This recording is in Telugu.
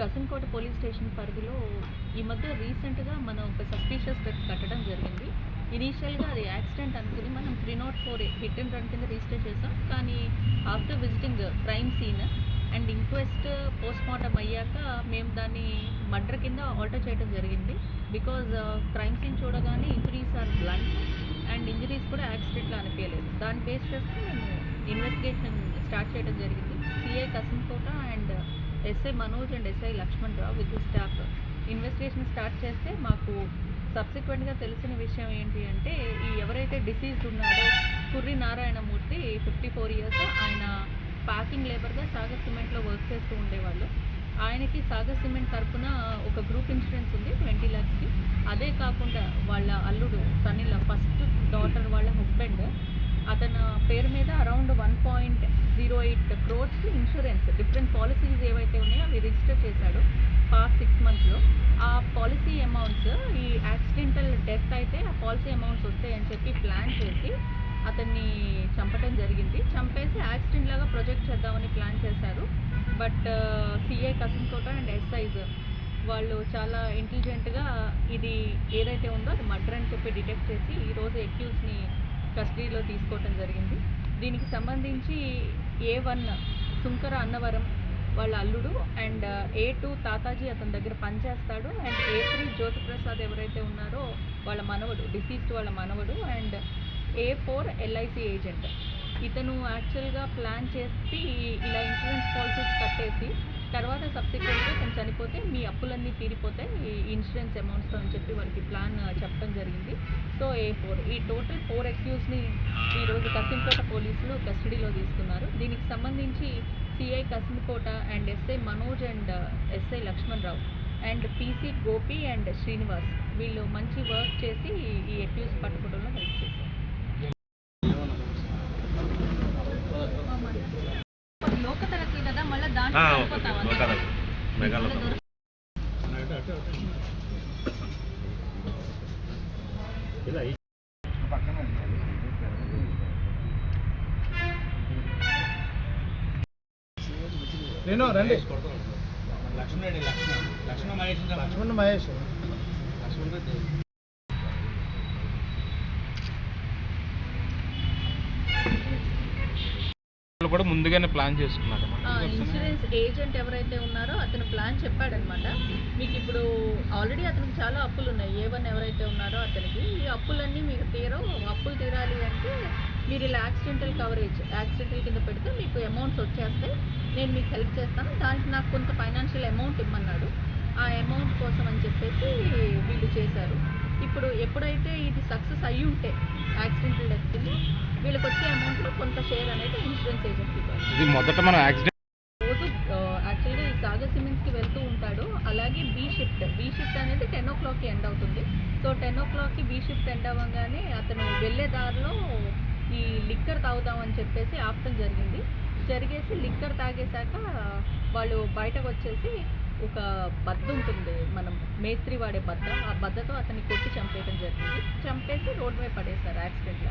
కసింకోట పోలీస్ స్టేషన్ పరిధిలో ఈ మధ్య రీసెంట్గా మనం ఒక సస్పీషియస్ డెత్ కట్టడం జరిగింది. ఇనీషియల్గా అది యాక్సిడెంట్ అనుకుని మనం three not four hit and run కింద రిజిస్టర్ చేసాం కానీ after visiting crime scene and inquest post mortem అయ్యాక మేము దాన్ని మర్డర్ కింద ఆల్టర్ చేయడం జరిగింది. బికాజ్ క్రైమ్ సీన్ చూడగానే injuries are blunt and injuries కూడా యాక్సిడెంట్లో అనిపించలేదు. దాన్ని బేస్ చేసుకుని మేము ఇన్వెస్టిగేషన్ స్టార్ట్ చేయడం జరిగింది. SI Manoj and SI Lakshman Rao with staff. Investigation start చేస్తే మాకు సబ్సిక్వెంట్గా తెలిసిన విషయం ఏంటి అంటే ఈ ఎవరైతే డిసీజ్డ్ ఉన్నాడో Kurri Narayanamurthy fifty four years ఆయన ప్యాకింగ్ లేబర్గా సాగర్ సిమెంట్లో వర్క్ చేస్తూ ఉండేవాళ్ళు. ఆయనకి సాగర్ సిమెంట్ తరఫున ఒక గ్రూప్ ఇన్సూరెన్స్ ఉంది ట్వంటీ ల్యాక్స్కి. అదే కాకుండా వాళ్ళ అల్లుడు సనీల ఫస్ట్ డాటర్ వాళ్ళ హస్బెండ్ అతని పేరు మీద జీరో ఎయిట్ క్రోర్స్కి ఇన్సూరెన్స్. డిఫరెంట్ పాలసీస్ ఏవైతే ఉన్నాయో అవి రిజిస్టర్ చేశాడు పాస్ట్ సిక్స్ మంత్స్లో. ఆ పాలసీ అమౌంట్స్ ఈ యాక్సిడెంటల్ డెత్ అయితే ఆ పాలసీ అమౌంట్స్ వస్తాయని చెప్పి ప్లాన్ చేసి అతన్ని చంపడం జరిగింది. చంపేసి యాక్సిడెంట్ లాగా ప్రొజెక్ట్ చేద్దామని ప్లాన్ చేశారు. But CI Kota and SIs వాళ్ళు చాలా ఇంటెలిజెంట్గా ఇది ఏదైతే ఉందో అది మర్డర్ అని చెప్పి డిటెక్ట్ చేసి ఈరోజు ఎక్యూస్ని కస్టడీలో తీసుకోవటం జరిగింది. దీనికి సంబంధించి ఏ వన్ సుంకర అన్నవరం వాళ్ళ అల్లుడు and uh, A two Tataji అతని దగ్గర పనిచేస్తాడు అండ్ ఏ త్రీ జ్యోతిప్రసాద్ ఎవరైతే ఉన్నారో వాళ్ళ మనవడు డిసీజ్డ్ వాళ్ళ మనవడు and A four LIC agent ఇతను యాక్చువల్గా ప్లాన్ చేసి ఇలా ఇన్సూరెన్స్ పాలసీస్ కట్టేసి తర్వాత సబ్సిక్వెంట్గా తను చనిపోతే మీ అప్పులన్నీ తీరిపోతాయి ఈ ఇన్సూరెన్స్ అమౌంట్స్తో అని చెప్పి వారికి ప్లాన్ చెప్పడం జరిగింది. సో ఏ ఫోర్ ఈ టోటల్ ఫోర్ ఎక్స్క్యూస్ని ఈరోజు కసింకోట పోలీసులు కస్టడీలో తీసుకున్నారు. దీనికి సంబంధించి CI Kasimkota and SI Manoj and uh, SI Lakshman Rao and PC Gopi and Srinivas వీళ్ళు మంచి వర్క్ చేసి ఈ ఎక్యూస్ పట్టుకోవడంలో హెల్ప్ చేశారు. మెగాలో నేను రండి. లక్ష్మణ్ రెడ్డి లక్ష్మణ్. లక్ష్మణ మహేష్. లక్ష్మణ్ మహేష్. లక్ష్మణ్ రెడ్డి వాళ్ళు కూడా ముందుగానే ప్లాన్ చేసుకున్నారు ఇన్సూరెన్స్ ఏజెంట్ ఎవరైతే ఉన్నారో అతను ప్లాన్ చెప్పాడనమాట మీకు ఇప్పుడు ఆల్రెడీ అతనికి చాలా అప్పులు ఉన్నాయి. ఏ వన్ ఎవరైతే ఉన్నారో అతనికి ఈ అప్పులన్నీ మీకు తీరవు అప్పులు తీరాలి అంటే మీరు ఇలా యాక్సిడెంటల్ కవరేజ్ యాక్సిడెంటల్ కింద పెడితే మీకు అమౌంట్స్ వచ్చేస్తాయి. నేను మీకు హెల్ప్ చేస్తాను. దానికి నాకు కొంత ఫైనాన్షియల్ అమౌంట్ ఇమ్మన్నాడు. ఆ అమౌంట్ కోసం అని చెప్పేసి వీళ్ళు చేశారు. ఇప్పుడు ఎప్పుడైతే ఇది సక్సెస్ అయ్యి ఉంటే యాక్సిడెంటల్ డెత్ కింద వీళ్ళకి వచ్చే అమౌంట్లో కొంత షేర్ అనేది ఇన్సూరెన్స్ ఏజెంట్కి ఇవ్వాలి. ఇది మొదట మనం యాక్సిడెంట్ రోజు యాక్చువల్గా ఈ సాగర్ సిమెంట్స్కి వెళ్తూ ఉంటాడు. అలాగే బీ షిఫ్ట్ బీ షిఫ్ట్ అనేది టెన్ ఓ క్లాక్కి ఎండ్ అవుతుంది. సో టెన్ ఓ క్లాక్కి బీ షిఫ్ట్ ఎండ్ అవ్వగానే అతను వెళ్ళే దారిలో ఈ లిక్కర్ తాగుదామని చెప్పేసి ఆపటం జరిగింది. జరిగేసి లిక్కర్ తాగేశాక వాళ్ళు బయటకు వచ్చేసి ఒక బద్ద ఉంటుంది. మనం మేస్త్రి వాడే బద్ద. ఆ బద్దతో అతన్ని కొట్టి చంపేయడం జరిగింది. చంపేసి రోడ్డు మీద పడేశారు యాక్సిడెంట్లో.